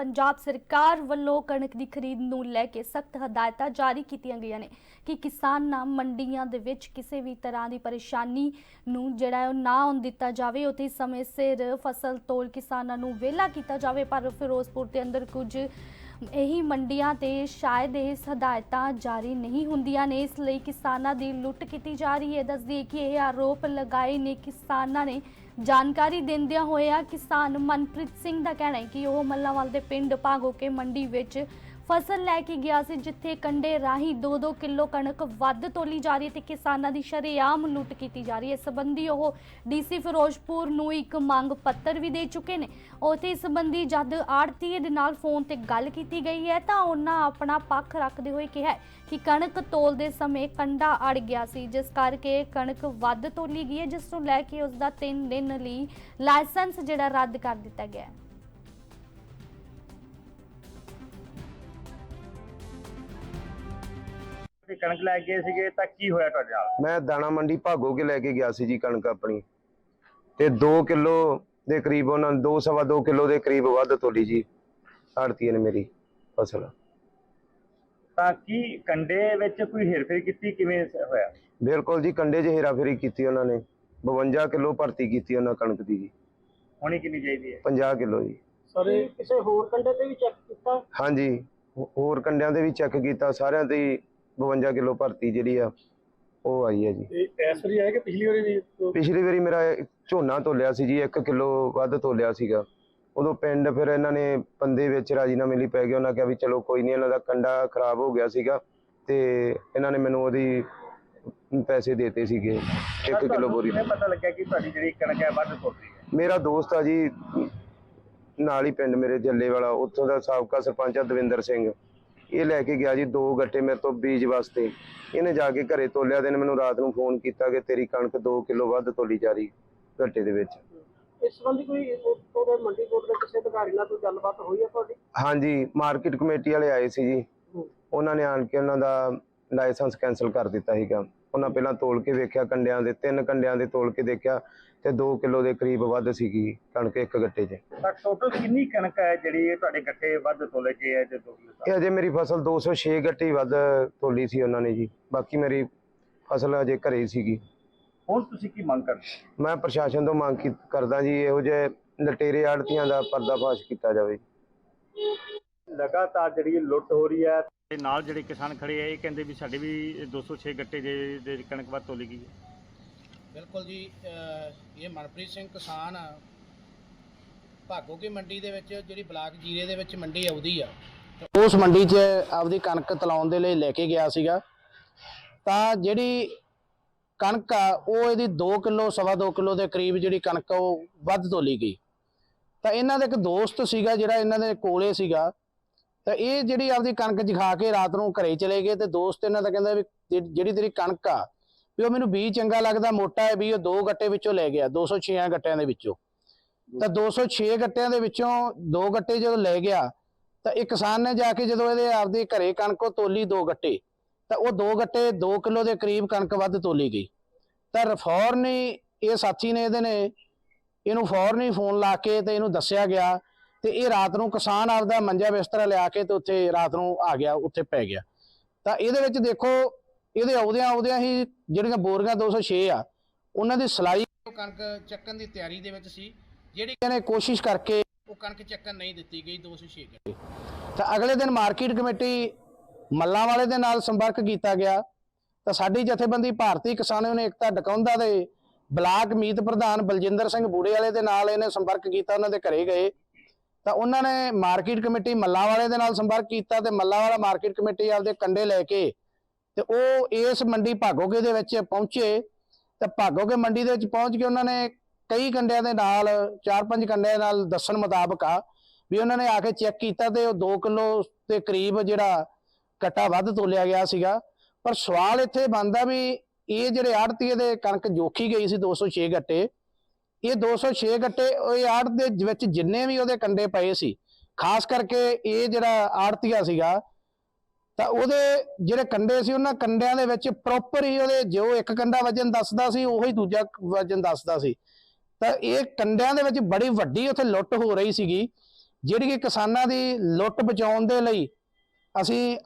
ਪੰਜਾਬ ਸਰਕਾਰ ਵੱਲੋਂ ਕਣਕ ਦੀ ਖਰੀਦ ਨੂੰ ਲੈ ਕੇ ਸਖਤ ਹਦਾਇਤਾਂ ਜਾਰੀ ਕੀਤੀਆਂ ਗਈਆਂ ਨੇ ਕਿ ਕਿਸਾਨਾਂ ਮੰਡੀਆਂ ਦੇ ਵਿੱਚ ਕਿਸੇ ਵੀ ਤਰ੍ਹਾਂ ਦੀ ਪਰੇਸ਼ਾਨੀ ਨੂੰ ਜਿਹੜਾ ਉਹ ਨਾ ਆਉਣ ਦਿੱਤਾ ਜਾਵੇ। ਉਤੇ ਸਮੇਂ ਸਿਰ ਫਸਲ ਤੋਲ ਕਿਸਾਨਾਂ ਨੂੰ ਵਿਹਲਾ ਕੀਤਾ ਜਾਵੇ, ਪਰ ਫਿਰੋਜ਼ਪੁਰ ਦੇ ਅੰਦਰ ਕੁਝ ਇਹੀ ਮੰਡੀਆਂ ਤੇ ਸ਼ਾਇਦ ਇਹ ਹਦਾਇਤਾਂ ਜਾਰੀ ਨਹੀਂ ਹੁੰਦੀਆਂ ਨੇ। ਇਸ ਲਈ ਕਿਸਾਨਾਂ ਦੀ ਲੁੱਟ ਕੀਤੀ ਜਾ ਰਹੀ ਹੈ। ਦੱਸਦੀ ਕਿ ਇਹ ਆਰੋਪ ਲਗਾਏ ਨੇ। ਕਿਸਾਨਾਂ ਨੇ ਜਾਣਕਾਰੀ ਦਿੰਦਿਆਂ ਹੋਇਆ ਕਿਸਾਨ ਮਨਪ੍ਰੀਤ ਸਿੰਘ ਦਾ ਕਹਿਣਾ ਹੈ ਕਿ ਉਹ ਮੱਲਾਵਾਲ ਦੇ ਪਿੰਡ ਭਾਗੋ ਕੇ ਮੰਡੀ ਵਿੱਚ ਫਸਲ ਲੈ ਕੇ ਗਿਆ ਸੀ, ਜਿੱਥੇ ਕੰਡੇ ਰਾਹੀਂ 2-2 ਕਿਲੋ ਕਣਕ ਵੱਧ ਤੋਲੀ ਜਾ ਰਹੀ ਹੈ ਤੇ ਕਿਸਾਨਾਂ ਦੀ ਸ਼ਰੇਆਮ ਲੁੱਟ ਕੀਤੀ ਜਾ ਰਹੀ ਹੈ। ਇਸ ਸੰਬੰਧੀ ਉਹ ਡੀਸੀ ਫਿਰੋਜ਼ਪੁਰ ਨੂੰ ਇੱਕ ਮੰਗ ਪੱਤਰ ਵੀ ਦੇ ਚੁੱਕੇ ਨੇ। ਉਥੇ ਇਸ ਸੰਬੰਧੀ ਜਦ ਆੜਤੀਏ ਦੇ ਨਾਲ ਫੋਨ ਤੇ ਗੱਲ ਕੀਤੀ ਗਈ ਹੈ, ਤਾਂ ਉਹਨਾਂ ਆਪਣਾ ਪੱਖ ਰੱਖਦੇ ਹੋਏ ਕਿਹਾ ਕਿ ਕਣਕ ਤੋਲਦੇ ਸਮੇਂ ਕੰਡਾ ਅੜ ਗਿਆ ਸੀ, ਜਿਸ ਕਰਕੇ ਕਣਕ ਵੱਧ ਤੋਲੀ ਗਈ ਹੈ, ਜਿਸ ਨੂੰ ਲੈ ਕੇ ਉਸ ਦਾ 3 ਦਿਨ ਲਈ ਲਾਇਸੈਂਸ ਜਿਹੜਾ ਰੱਦ ਕਰ ਦਿੱਤਾ ਗਿਆ ਹੈ। ਤੇ ਕਣਕ ਲੈ ਕੇ ਗਏ ਸੀਗੇ ਤਾਂ ਕੀ ਹੋਇਆ ਤੁਹਾਡੇ ਨਾਲ? ਮੈਂ ਦਾਣਾ ਮੰਡੀ ਭਾਗੋ ਕੇ ਲੈ ਕੇ ਗਿਆ ਸੀ ਜੀ ਕਣਕ ਆਪਣੀ। ਤੇ 2 ਕਿਲੋ ਦੇ ਕਰੀਬ ਉਹਨਾਂ ਨੇ 2 2 ਕਿਲੋ ਦੇ ਕਰੀਬ ਵੱਧ ਤੋਲੀ ਜੀ ਆੜਤੀਏ ਨੇ ਮੇਰੀ ਫਸਲ। ਤਾਂ ਕੀ ਕੰਡੇ ਵਿੱਚ ਕੋਈ ਹੇਰਫੇਰ ਕੀਤੀ? ਕਿਵੇਂ ਹੋਇਆ? ਬਿਲਕੁਲ ਜੀ ਕੰਡੇ 'ਚ ਹੇਰਾਫੇਰੀ ਕੀਤੀ ਉਹਨਾਂ ਨੇ। 52 ਕਿਲੋ ਭਰਤੀ ਕੀਤੀ ਉਹਨਾਂ ਕਣਕ ਦੀ ਜੀ। ਹੋਣੀ ਕਿੰਨੀ ਚਾਹੀਦੀ ਹੈ? 50 ਕਿਲੋ ਜੀ। ਸਰ ਇਹ ਕਿਸੇ ਹੋਰ ਕੰਡੇ ਤੇ ਵੀ ਚੈੱਕ ਕੀਤਾ? ਹਾਂਜੀ ਹੋ- ਹੋਰ ਕੰਡਿਆਂ ਦੇ ਵੀ ਚੈੱਕ ਕੀਤਾ ਸਾਰਿਆਂ ਤੇ ਹੀ 52 ਕਿਲੋ ਭਰਤੀ ਜਿਹੜੀ ਆ ਉਹ ਆਈ ਹੈ ਜੀ। ਇਹ ਇਸ ਵਾਰੀ ਆਇਆ ਕਿ ਪਿਛਲੀ ਵਾਰੀ ਵੀ ਪਿਛਲੀ ਵਾਰੀ ਮੇਰਾ ਝੋਨਾ ਤੋਲਿਆ ਸੀ ਜੀ 1 ਕਿਲੋ ਵੱਧ ਤੋਲਿਆ ਸੀਗਾ। ਉਦੋਂ ਪਿੰਡ ਫਿਰ ਇਹਨਾਂ ਨੇ ਬੰਦੇ ਵਿੱਚ ਰਾਜੀਨਾਮੇ ਲਈ ਪੈ ਗਿਆ ਉਹਨਾਂ ਕਿਹਾ ਵੀ ਚਲੋ ਕੋਈ ਨਹੀਂ ਇਹਨਾਂ ਦਾ ਕੰਡਾ ਖਰਾਬ ਹੋ ਗਿਆ ਸੀਗਾ ਤੇ ਇਹਨਾਂ ਨੇ ਮੈਨੂੰ ਉਹਦੀ ਪੈਸੇ ਦੇਤੇ ਸੀਗੇ 1 ਕਿਲੋ ਬੋਰੀ। ਕਿਵੇਂ ਪਤਾ ਲੱਗਿਆ ਕਿ ਤੁਹਾਡੀ ਜਿਹੜੀ ਕਣਕ ਹੈ ਵੱਧ ਤੁਰ ਰਹੀ ਹੈ? ਮੇਰਾ ਦੋਸਤ ਆ ਜੀ ਨਾਲ ਹੀ ਪਿੰਡ ਮੇਰੇ ਜੱਲੇ ਵਾਲਾ ਉੱਥੋਂ ਦਾ ਸਾਬਕਾ ਸਰਪੰਚ ਆ ਦਵਿੰਦਰ ਸਿੰਘ। ਇਹ ਲੈ ਕੇ ਗਿਆ ਜੀ ਦੋ ਗੱਟੇ ਮੇਰੇ ਤੋਂ ਬੀਜ ਵਾਸਤੇ। ਇਹਨੇ ਜਾ ਕੇ ਘਰੇ ਤੋਲਿਆ ਤੇ ਇਹਨੇ ਮੈਨੂੰ ਰਾਤ ਨੂੰ ਫੋਨ ਕੀਤਾ ਕਿ ਤੇਰੀ ਕਣਕ 2 ਕਿਲੋ ਵੱਧ ਤੋਲੀ ਜਾ ਰਹੀ ਗੱਟੇ ਦੇ ਵਿੱਚ। ਇਸ ਸੰਬੰਧੀ ਕੋਈ ਉਹਦੇ ਮੰਡੀ ਬੋਰਡ ਦੇ ਕਿਸੇ ਅਧਿਕਾਰੀ ਨਾਲ ਕੋਈ ਗੱਲਬਾਤ ਹੋਈ ਹੈ ਤੁਹਾਡੀ? ਹਾਂਜੀ ਮਾਰਕੀਟ ਕਮੇਟੀ ਵਾਲੇ ਆਏ ਸੀ ਜੀ। ਉਹਨਾਂ ਨੇ ਆਣ ਕੇ ਉਹਨਾਂ ਦਾ ਲਾਇਸੈਂਸ ਕੈਨਸਲ ਕਰ ਦਿੱਤਾ ਸੀਗਾ। ਉਹਨਾਂ ਪਹਿਲਾਂ ਤੋਲ ਕੇ ਵੇਖਿਆ ਕੰਡਿਆਂ ਦੇ ਤਿੰਨ ਕੰਡਿਆਂ ਦੇ ਤੋਲ ਕੇ ਦੇਖਿਆ ਤੇ 2 ਕਿਲੋ ਦੇ ਕਰੀਬ ਵੱਧ ਸੀਗੀ ਕਣਕ ਇੱਕ ਗੱਟੇ 'ਚ। ਤਾਂ ਟੋਟਲ ਕਿੰਨੀ ਕਣਕ ਹੈ ਜਿਹੜੀ ਇਹ ਤੁਹਾਡੇ ਗੱਟੇ ਵੱਧ ਤੋਲੇ ਗਏ ਹੈ ਜੇ ਦੋ ਕਿਲੋ ਇਹ ਅਜੇ ਮੇਰੀ ਫਸਲ 206 ਗੱਟੇ ਹੀ ਵੱਧ ਤੋਲੀ ਸੀ ਉਹਨਾਂ ਨੇ ਜੀ। ਬਾਕੀ ਮੇਰੀ ਫਸਲ ਅਜੇ ਘਰੇ ਹੀ ਸੀਗੀ। ਹੁਣ ਤੁਸੀਂ ਕੀ ਮੰਗ ਕਰਦੇ? ਮੈਂ ਪ੍ਰਸ਼ਾਸਨ ਤੋਂ ਮੰਗ ਕੀ- ਕਰਦਾ ਜੀ ਇਹੋ ਜਿਹੇ ਲਟੇਰੇ ਆੜਤੀਆਂ ਦਾ ਪਰਦਾਫਾਸ਼ ਕੀਤਾ ਜਾਵੇ। ਲਗਾਤਾਰ ਜਿਹੜੀ ਲੁੱਟ ਹੋ ਰਹੀ ਹੈ ਤੇ ਨਾਲ ਜਿਹੜੇ ਕਿਸਾਨ ਖੜੇ ਆ ਇਹ ਕਹਿੰਦੇ ਵੀ ਸਾਡੇ ਵੀ 206 ਗੱਟੇ ਦੇ ਦੇ ਕਣਕ ਵੱਧ ਤੋਲੀ ਗਈ ਹੈ। ਬਿਲਕੁਲ ਜੀ ਅਹ ਇਹ ਮਨਪ੍ਰੀਤ ਸਿੰਘ ਕਿਸਾਨ ਆ। ਭਾਗੋ ਕੀ ਮੰਡੀ ਦੇ ਵਿੱਚ ਜਿਹੜੀ ਬਲਾਕ ਜੀਰੇ ਦੇ ਵਿੱਚ ਮੰਡੀ ਆਉਦੀ ਆ। ਉਸ ਮੰਡੀ 'ਚ ਆਪਦੀ ਕਣਕ ਤਲਾਉਣ ਦੇ ਲਈ ਲੈ ਕੇ ਗਿਆ ਸੀਗਾ। ਤਾਂ ਜਿਹੜੀ ਕਣਕ ਆ ਉਹ ਇਹਦੀ 2 ਕਿਲੋ ਸਵਾ 2 ਕਿਲੋ ਦੇ ਕਰੀਬ ਜਿਹੜੀ ਕਣਕ ਆ ਉਹ ਵੱਧ ਤੋਲੀ ਗਈ। ਤਾਂ ਇਹਨਾਂ ਦਾ ਇੱਕ ਦੋਸਤ ਸੀਗਾ ਜਿਹੜਾ ਇਹਨਾਂ ਦੇ ਕੋਲੇ ਸੀਗਾ ਤਾਂ ਇਹ ਜਿਹੜੀ ਆਪਦੀ ਕਣਕ ਜਿਖਾ ਕੇ ਰਾਤ ਨੂੰ ਘਰੇ ਚਲੇ ਗਏ ਤੇ ਦੋਸਤ ਇਹਨਾਂ ਦਾ ਕਹਿੰਦਾ ਵੀ ਜੇ- ਜਿਹੜੀ ਤੇਰੀ ਕਣਕ ਆ, ਵੀ ਉਹ ਮੈਨੂੰ ਬੀ ਚੰਗਾ ਲੱਗਦਾ, ਮੋਟਾ ਹੈ ਵੀ ਉਹ ਦੋ ਗੱਟੇ ਵਿੱਚੋਂ ਲੈ ਗਿਆ 206 ਗੱਟਿਆਂ ਦੇ ਵਿੱਚੋਂ। ਤਾਂ 206 ਗੱਟਿਆਂ ਦੇ ਵਿੱਚੋਂ ਦੋ ਗੱਟੇ ਜਦੋਂ ਲੈ ਗਿਆ, ਤਾਂ ਇਹ ਕਿਸਾਨ ਨੇ ਜਾ ਕੇ ਜਦੋਂ ਇਹਦੇ ਆਪਦੇ ਘਰੇ ਕਣਕ, ਉਹ ਤੋਲੀ ਦੋ ਗੱਟੇ, ਤਾਂ ਉਹ ਦੋ ਗੱਟੇ 2 ਕਿਲੋ ਦੇ ਕਰੀਬ ਕਣਕ ਵੱਧ ਤੋਲੀ ਗਈ। ਤਾਂ ਫੌਰਨ ਹੀ ਇਹ ਸਾਥੀ ਨੇ ਇਹਦੇ ਨੇ, ਇਹਨੂੰ ਫੌਰਨ ਹੀ ਫੋਨ ਲਾ ਕੇ ਤੇ ਇਹਨੂੰ ਦੱਸਿਆ ਗਿਆ ਤੇ ਇਹ ਰਾਤ ਨੂੰ ਕਿਸਾਨ ਆਪਦਾ ਮੰਜਾ ਬਿਸਤਰਾ ਲਿਆ ਕੇ ਤੇ ਉੱਥੇ ਰਾਤ ਨੂੰ ਆ ਗਿਆ, ਉੱਥੇ ਪੈ ਗਿਆ। ਤਾਂ ਇਹਦੇ ਵਿੱਚ ਦੇਖੋ, ਇਹਦੇ ਆਉਦਿਆਂ ਆਉਦਿਆਂ ਹੀ ਜਿਹੜੀਆਂ ਬੋਰੀਆਂ 206 ਆ, ਉਹਨਾਂ ਦੀ ਸਲਾਈ ਕਣਕ ਚੱਕਣ ਦੀ ਤਿਆਰੀ ਦੇ ਵਿੱਚ ਸੀ, ਜਿਹੜੀ ਇਹਨੇ ਕੋਸ਼ਿਸ਼ ਕਰਕੇ ਉਹ ਕਣਕ ਚੱਕਣ ਨਹੀਂ ਦਿੱਤੀ ਗਈ 206 ਗੱਟੇ ਤਾਂ ਅਗਲੇ ਦਿਨ ਮਾਰਕੀਟ ਕਮੇਟੀ ਮੱਲਾਂ ਵਾਲੇ ਦੇ ਨਾਲ ਸੰਪਰਕ ਕੀਤਾ ਗਿਆ। ਤਾਂ ਸਾਡੀ ਜਥੇਬੰਦੀ ਭਾਰਤੀ ਕਿਸਾਨ ਯੂਨੀਅਨ ਏਕਤਾ ਡਕੌਂਦਾ ਦੇ ਬਲਾਕ ਮੀਤ ਪ੍ਰਧਾਨ ਬਲਜਿੰਦਰ ਸਿੰਘ ਬੂੜੇ ਵਾਲੇ ਦੇ ਨਾਲ ਇਹਨੇ ਸੰਪਰਕ ਕੀਤਾ, ਉਹਨਾਂ ਦੇ ਘਰੇ ਗਏ। ਤਾਂ ਉਹਨਾਂ ਨੇ ਮਾਰਕੀਟ ਕਮੇਟੀ ਮੱਲਾਂ ਵਾਲੇ ਦੇ ਨਾਲ ਸੰਪਰਕ ਕੀਤਾ ਤੇ ਮੱਲਾਂ ਵਾਲਾ ਮਾਰਕੀਟ ਕਮੇਟੀ ਆਪਦੇ ਕੰਡੇ ਲੈ ਕੇ ਤੇ ਉਹ ਇਸ ਮੰਡੀ ਭਾਗੋਗੇ ਦੇ ਵਿੱਚ ਪਹੁੰਚੇ। ਤੇ ਭਾਗੋਗੇ ਮੰਡੀ ਦੇ ਵਿੱਚ ਪਹੁੰਚ ਕੇ ਉਹਨਾਂ ਨੇ ਕਈ ਕੰਡਿਆਂ ਦੇ ਨਾਲ, ਚਾਰ ਪੰਜ ਕੰਡਿਆਂ ਨਾਲ ਦੱਸਣ ਮੁਤਾਬਕ ਆ ਵੀ ਉਹਨਾਂ ਨੇ ਆ ਕੇ ਚੈੱਕ ਕੀਤਾ ਤੇ ਉਹ 2 ਕਿਲੋ ਦੇ ਕਰੀਬ ਜਿਹੜਾ ਕਟਾ ਵੱਧ ਤੋਲਿਆ ਗਿਆ ਸੀਗਾ। ਪਰ ਸਵਾਲ ਇੱਥੇ ਬਣਦਾ ਵੀ ਇਹ ਜਿਹੜੇ ਆੜਤੀਏ ਦੇ ਕਣਕ ਜੋਖੀ ਗਈ ਸੀ 206 ਗੱਟੇ ਇਹ 206 ਗੱਟੇ ਉਹ ਆੜ ਦੇ ਵਿੱਚ ਜਿੰਨੇ ਵੀ ਉਹਦੇ ਕੰਡੇ ਪਏ ਸੀ, ਖਾਸ ਕਰਕੇ ਇਹ ਜਿਹੜਾ ਆੜਤੀਆ ਸੀਗਾ, ਤਾਂ ਉਹਦੇ ਜਿਹੜੇ ਕੰਡੇ ਸੀ, ਉਹਨਾਂ ਕੰਡਿਆਂ ਦੇ ਵਿੱਚ ਪ੍ਰੋਪਰ ਹੀ ਉਹਦੇ ਜੋ ਇੱਕ ਕੰਡਾ ਵਜਨ ਦੱਸਦਾ ਸੀ, ਉਹੀ ਦੂਜਾ ਵਜਨ ਦੱਸਦਾ ਸੀ। ਤਾਂ ਇਹ ਕੰਡਿਆਂ ਦੇ ਵਿੱਚ ਬੜੀ ਵੱਡੀ ਉੱਥੇ ਲੁੱਟ ਹੋ ਰਹੀ ਸੀਗੀ, ਜਿਹੜੀ ਕਿ ਕਿਸਾਨਾਂ ਦੀ ਲੁੱਟ ਬਚਾਉਣ ਦੇ ਲਈ ਅਸੀਂ